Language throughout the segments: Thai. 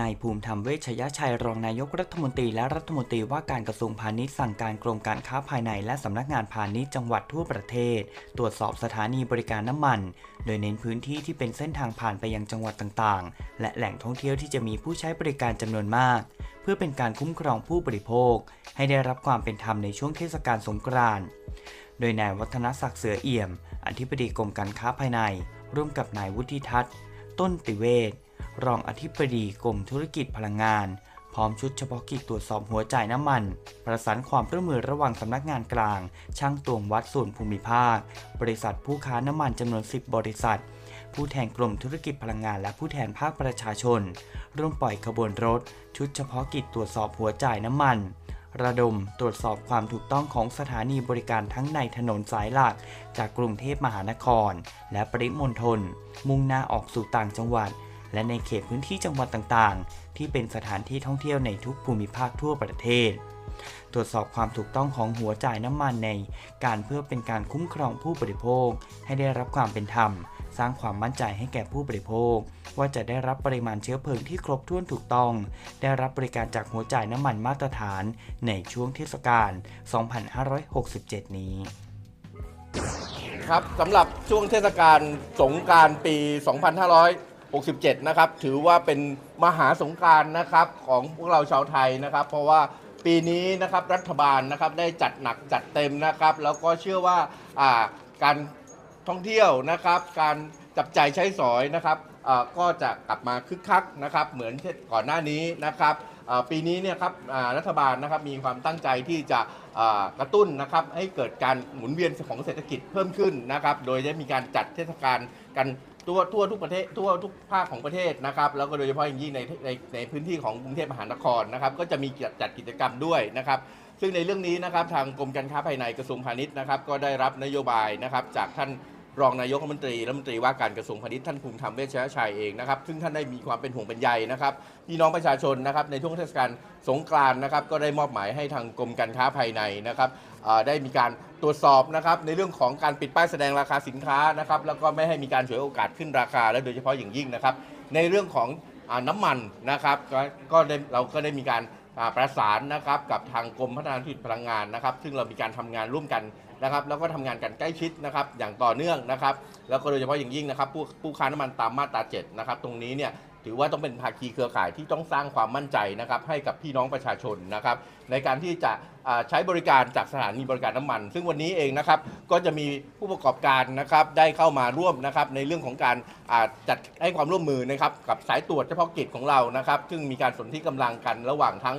นายภูมิธรรมเวชยชัยรองนายกรัฐมนตรีและรัฐมนตรีว่าการกระทรวงพาณิชย์สั่งการกรมการค้าภายในและสำนักงานพาณิชย์จังหวัดทั่วประเทศ ตรวจสอบสถานีบริการน้ำมัน โดยเน้นพื้นที่ที่เป็นเส้นทางผ่านไปยังจังหวัดต่างๆ และแหล่งท่องเที่ยวที่จะมีผู้ใช้บริการจำนวนมาก เพื่อเป็นการคุ้มครองผู้บริโภค ให้ได้รับความเป็นธรรมในช่วงเทศกาลสงกรานต์โดยนายวัฒนศักดิ์เสือเอี่ยม อธิบดีกรมการค้าภายใน ร่วมกับนายวุฒิทัศน์ ต้นติเวศ รองอธิบดีกรมธุรกิจพลังงาน พร้อมชุดเฉพาะกิจตรวจสอบหัวจ่ายน้ำมัน ประสานความร่วมมือระหว่างสำนักงานกลาง ช่างตวงวัดส่วนภูมิภาค บริษัทผู้ค้าน้ำมันจำนวน 10 บริษัท ผู้แทนกรมธุรกิจพลังงานและผู้แทนภาคประชาชน ร่วมปล่อยขบวนรถ ชุดเฉพาะกิจตรวจสอบหัวจ่ายน้ำมันระดมตรวจสอบความถูกต้องของสถานีบริการทั้งในถนนสายหลัก จากกรุงเทพมหานคร และปริมณฑลมุ่งหน้าออกสู่ต่างจังหวัด และในเขตพื้นที่จังหวัดต่างๆ ที่เป็นสถานที่ท่องเที่ยวในทุกภูมิภาคทั่วประเทศ ตรวจสอบความถูกต้องของหัวจ่ายน้ำมันในการเพื่อเป็นการคุ้มครองผู้บริโภค ให้ได้รับความเป็นธรรม สร้างความมั่นใจให้แก่ผู้บริโภค ว่าจะได้รับปริมาณเชื้อเพลิงที่ครบถ้วนถูกต้อง ได้รับบริการจากหัวจ่ายน้ำมันมาตรฐานในช่วงเทศกาล 2567 นี้ครับสำหรับช่วงเทศกาลสงกรารปี 67 นะครับ ถือว่าเป็นมหาสงการนะครับของพวกเราชาวไทยนะครับ เพราะว่าปีนี้นะครับรัฐบาลนะครับได้จัดหนักจัดเต็มนะครับ แล้วก็เชื่อว่าการท่องเที่ยวนะครับ การจับจ่ายใช้สอยนะครับก็จะกลับมาคึกคักนะครับ เหมือนก่อนหน้านี้นะครับปีนี้เนี่ยครับรัฐบาลนะครับมีความตั้งใจที่จะกระตุ้นนะครับให้เกิดการหมุนเวียนของเศรษฐกิจเพิ่มขึ้นนะครับ โดยได้มีการจัดเทศกาลกัน ทั่วทั่วทุกประเทศทั่วทุกภาคของประเทศนะครับแล้วก็โดยเฉพาะอย่างยิ่งในในในพื้นที่ของกรุงเทพมหานครนะครับก็จะมีจัดจัดกิจกรรมด้วยนะครับ ซึ่งในเรื่องนี้นะครับทางกรมการค้าภายในกระทรวงพาณิชย์นะครับก็ได้รับนโยบายนะครับจากท่าน รองนายกรัฐมนตรีรัฐมนตรีว่าการกระทรวงพาณิชย์ท่านภูมิธรรมเวชยชัยเองนะครับซึ่งท่านได้มีความเป็นห่วงเป็นใยนะครับพี่น้องประชาชนนะครับในช่วงเทศกาลสงกรานต์นะครับก็ได้มอบหมายให้ทางกรมการค้าภายในนะครับได้มีการตรวจสอบนะครับในเรื่องของการปิดป้ายแสดงราคาสินค้านะครับแล้วก็ไม่ให้มีการฉวยโอกาสขึ้นราคา และโดยเฉพาะอย่างยิ่งนะครับในเรื่องของอน้ำมันนะครับก็ได้เราก็ได้มีการประสานนะครับกับทางกรมพัฒนาธุรกิจพลังงานนะครับ ซึ่งเรามีการทำงานร่วมกัน นะครับแล้วก็ทำงานกันใกล้ชิดนะครับอย่างต่อเนื่องนะครับแล้วก็โดยเฉพาะอย่างยิ่งนะครับผู้ผู้ค้าน้ำมันตามมาตรา7นะครับตรงนี้เนี่ยถือว่าต้องเป็นภาคีเครือข่ายที่ต้องสร้างความมั่นใจนะครับให้กับพี่น้องประชาชนนะครับในการที่จะใช้บริการจากสถานีบริการน้ำมัน ซึ่งวันนี้เองนะครับก็จะมีผู้ประกอบการนะครับได้เข้ามาร่วมนะครับในเรื่องของการจัดให้ความร่วมมือนะครับกับสายตรวจเฉพาะกิจของเรานะครับ ซึ่งมีการสนที่กำลังกันระหว่างทั้ง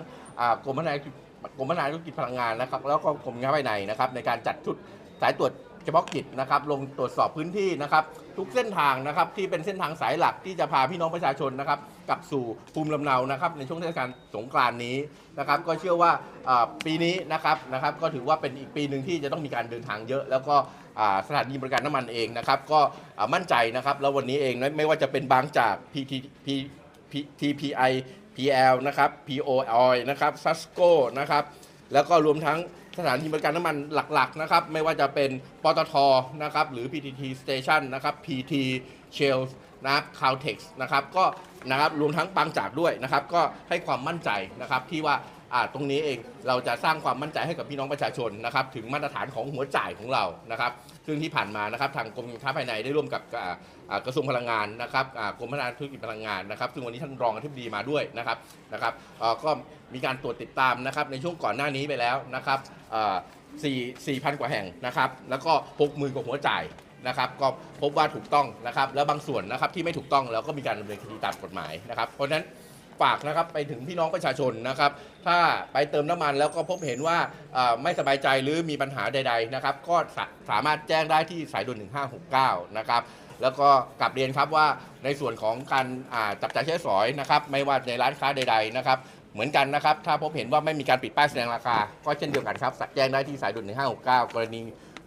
กรมพัฒนาธุร กรมพัฒนาธุรกิจพลังงานนะครับ แล้วก็กรมการภายในนะครับ ในการจัดชุดสายตรวจเฉพาะกิจนะครับ ลงตรวจสอบพื้นที่นะครับ ทุกเส้นทางนะครับ ที่เป็นเส้นทางสายหลักที่จะพาพี่น้องประชาชนนะครับ กลับสู่ภูมิลำเนานะครับ ในช่วงเทศกาลสงกรานต์นี้นะครับ ก็เชื่อว่าปีนี้นะครับนะครับ ก็ถือว่าเป็นอีกปีหนึ่งที่จะต้องมีการเดินทางเยอะ แล้วก็สถานีบริการน้ำมันเองนะครับ ก็มั่นใจนะครับแล้ววันนี้เองไม่ว่าจะเป็นบางจาก PT P TPI PL นะครับ PO Oil นะครับ Susco นะครับแล้วก็รวมทั้งสถานีบริการน้ำมันหลักๆนะครับไม่ว่าจะเป็นปตทนะครับหรือ PTT Station นะครับ PT Shell นะครับ Caltex นะครับก็นะครับรวมทั้งบางจากด้วยนะครับก็ให้ความมั่นใจนะครับที่ว่าอ่า ตรงนี้เองเราจะสร้างความมั่นใจให้กับพี่น้องประชาชนนะครับถึงมาตรฐานของหัวจ่ายของเรานะครับซึ่งที่ผ่านมานะครับทางกรมการค้าภายในได้ร่วมกับกระทรวงพลังงานนะครับกรมพัฒนาธุรกิจพลังงานนะครับ ซึ่งวันนี้ท่านรองอธิบดีมาด้วยนะครับนะครับก็มีการตรวจติดตามนะครับในช่วงก่อนหน้านี้ไปแล้วนะครับเอ่อสี่สี่พันกว่าแห่งนะครับ แล้วก็หกหมื่นกว่าหัวจ่ายนะครับ ก็พบว่าถูกต้องนะครับ แล้วบางส่วนนะครับที่ไม่ถูกต้องเราก็มีการดำเนินคดีตามกฎหมายนะครับ เพราะฉะนั้น ฝากนะครับไปถึงพี่น้องประชาชนนะครับ ถ้าไปเติมน้ำมันแล้วก็พบเห็นว่าเอ่อไม่สบายใจหรือมีปัญหาใด ๆนะครับ ก็สาสามารถแจ้งได้ที่สายด่วน 1569 นะครับ แล้วก็กลับเรียนครับว่าในส่วนของการอ่าจับจ่ายใช้สอยนะครับ ไม่ว่าในร้านค้าใด ๆนะครับ เหมือนกันนะครับ ถ้าพบเห็นว่าไม่มีการปิดป้ายแสดงราคา ก็เช่นเดียวกันครับแจ้งได้ที่สายด่วน 1569 กรณี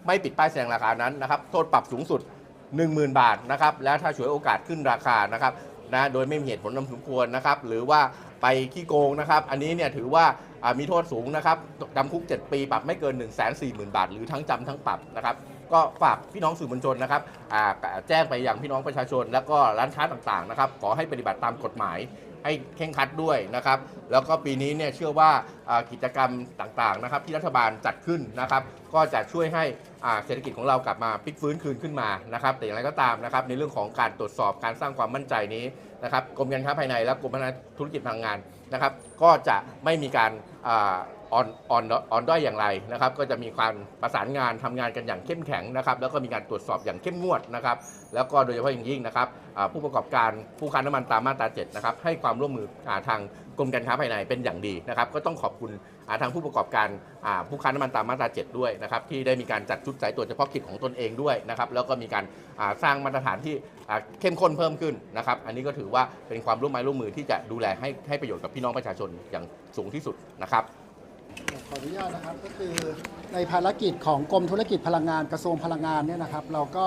ไม่ปิดป้ายแสดงราคานั้นนะครับ โทษปรับสูงสุด 10,000 บาทนะครับ แล้วถ้าฉวยโอกาสขึ้นราคานะครับ นะโดยไม่มีเหตุผลนำสมควรนะครับ หรือว่าไปขี้โกงนะครับ อันนี้เนี่ยถือว่ามีโทษสูงนะครับจำคุก 7 ปีปรับไม่เกิน 1 4 0 0 0 0 บาท หรือทั้งจำทั้งปรับนะครับก็ฝากพี่น้องสื่อมวลชนนะครับแจ้งไปยังพี่น้องประชาชน แล้วก็ร้านค้าต่างๆนะครับ ขอให้ปฏิบัติตามกฎหมาย ให้เข่งคัดด้วยนะครับ แล้วก็ปีนี้เนี่ยเชื่อว่ากิจกรรมต่างๆนะครับที่รัฐบาลจัดขึ้นนะครับ ก็จะช่วยให้เศรษฐกิจของเรากลับมาพลิกฟื้นคืนขึ้นมานะครับ แต่อย่างไรก็ตามนะครับในเรื่องของการตรวจสอบการสร้างความมั่นใจนี้นะครับกรมการค้าภายในและกรมพัฒนาธุรกิจพลังงานนะครับ ก็จะไม่มีการ อ่อนอ่อนอ่อนด้อยอย่างไรนะครับ ก็จะมีการประสานงานทำงานกันอย่างเข้มแข็งนะครับ แล้วก็มีการตรวจสอบอย่างเข้มงวดนะครับ แล้วก็โดยเฉพาะอย่างยิ่งนะครับผู้ประกอบการผู้ค้าน้ำมันตามมาตรา7นะครับให้ความร่วมมือทางกรมการค้าภายในเป็นอย่างดีนะครับ ก็ต้องขอบคุณทางผู้ประกอบการผู้ค้าน้ำมันตามมาตรา7ด้วยนะครับ ที่ได้มีการจัดชุดสายตรวจเฉพาะกิจของตนเองด้วยนะครับ แล้วก็มีการสร้างมาตรฐานที่เข้มข้นเพิ่มขึ้นนะครับ อันนี้ก็ถือว่าเป็นความร่วมไม้ร่วมมือที่จะดูแลให้ให้ประโยชน์กับพี่น้องประชาชนอย่างสูงที่สุดนะครับ ออนุญาตนะครับก็คือในภารกิจของกรมธุรกิจพลังงานกระทรวงพลังงานเนี่ยนะครับเราก็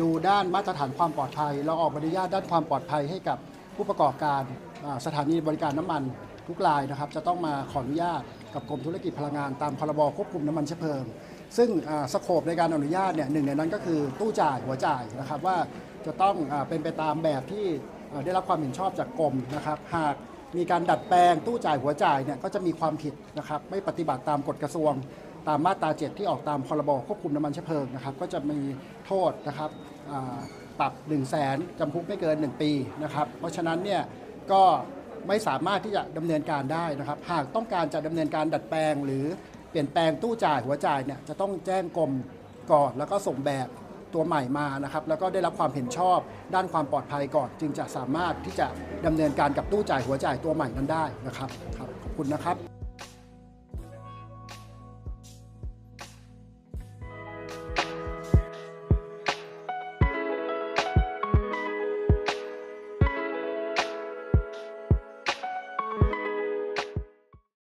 ดูด้านมาตรฐานความปลอดภัย เราออกใบอนุญาตด้านความปลอดภัยให้กับผู้ประกอบการสถานีบริการน้ำมันทุกรายนะครับ จะต้องมาขออนุญาตกับกรมธุรกิจพลังงานตามพรบควบคุมน้ำมันเชื้อเพลิง ซึ่งสโคปในการอนุญาตเนี่ยหนึ่งในนั้นก็คือตู้จ่ายหัวจ่ายนะครับว่าจะต้องเป็นไปตามแบบที่ได้รับความเห็นชอบจากกรมนะครับหาก มีการดัดแปลงตู้จ่ายหัวจ่ายเนี่ยก็จะมีความผิดนะครับไม่ปฏิบัติตามกฎกระทรวง ตามมาตรา 7 ที่ออกตามพรบควบคุมน้ำมันเชื้อเพลิงนะครับก็จะมีโทษนะครับปรับ 1 0 0 0 0แสนจำคุกไม่เกิน 1 ปีนะครับเพราะฉะนั้นเนี่ยก็ไม่สามารถที่จะดำเนินการได้นะครับ หากต้องการจะดำเนินการดัดแปลง หรือเปลี่ยนแปลงตู้จ่ายหัวจ่ายเนี่ยจะต้องแจ้งกรมก่อนแล้วก็ส่งแบบ ตัวใหม่มานะครับแล้วก็ได้รับความเห็นชอบด้านความปลอดภัยก่อน จึงจะสามารถที่จะดำเนินการกับตู้จ่ายหัวจ่ายตัวใหม่นั้นได้นะครับครับขอบคุณนะครับ